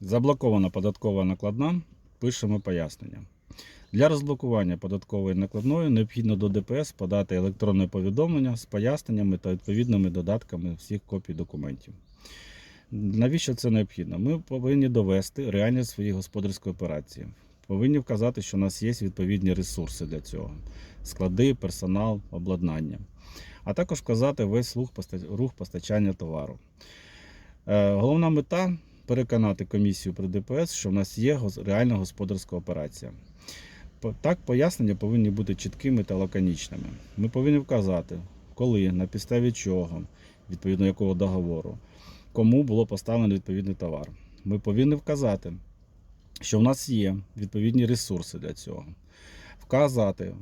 Заблокована податкова накладна. Пишемо пояснення. Для розблокування податкової накладної необхідно до ДПС подати електронне повідомлення з поясненнями та відповідними додатками всіх копій документів. Навіщо це необхідно? Ми повинні довести реальність своєї господарської операції. Повинні вказати, що у нас є відповідні ресурси для цього: склади, персонал, обладнання. А також вказати весь рух постачання товару. Е, Головна мета переконати комісію при ДПС, що в нас є реальна господарська операція. Так, пояснення повинні бути чіткими та лаконічними. Ми повинні вказати, коли, на підставі чого, відповідно якого договору, кому було поставлено відповідний товар. Ми повинні вказати, що в нас є відповідні ресурси для цього. Вказати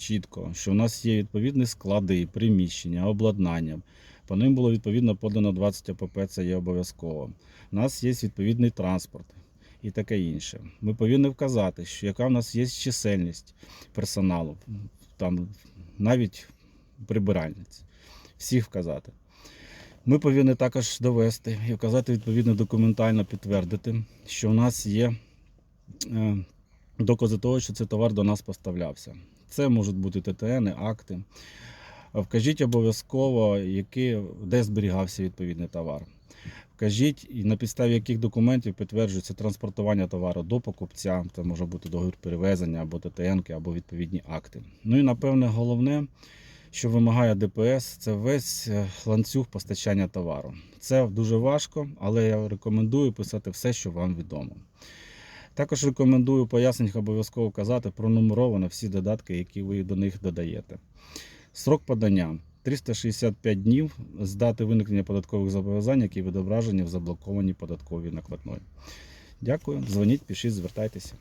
чітко, що в нас є відповідні склади, приміщення, обладнання. По ним було відповідно подано 20 АПП, це є обов'язково. У нас є відповідний транспорт і таке інше. Ми повинні вказати, що яка в нас є чисельність персоналу, там навіть прибиральниць. Всіх вказати. Ми повинні також довести і вказати відповідно документально підтвердити, що в нас є е, докази того, що цей товар до нас поставлявся. Це можуть бути ТТН, акти. Вкажіть обов'язково, які, де зберігався відповідний товар. Вкажіть, на підставі яких документів підтверджується транспортування товару до покупця, це може бути договір перевезення або ТТН, або відповідні акти. Ну і напевне головне, що вимагає ДПС, це весь е, ланцюг постачання товару. Це дуже важко, але я рекомендую писати все, що вам відомо. Також рекомендую в поясненнях обов'язково вказати пронумеровано всі додатки, які ви до них додаєте. Срок подання 365 днів з дати виникнення податкових зобов'язань, які відображені в заблокованій податковій накладної. Дякую. Дзвоніть, пишіть, звертайтеся.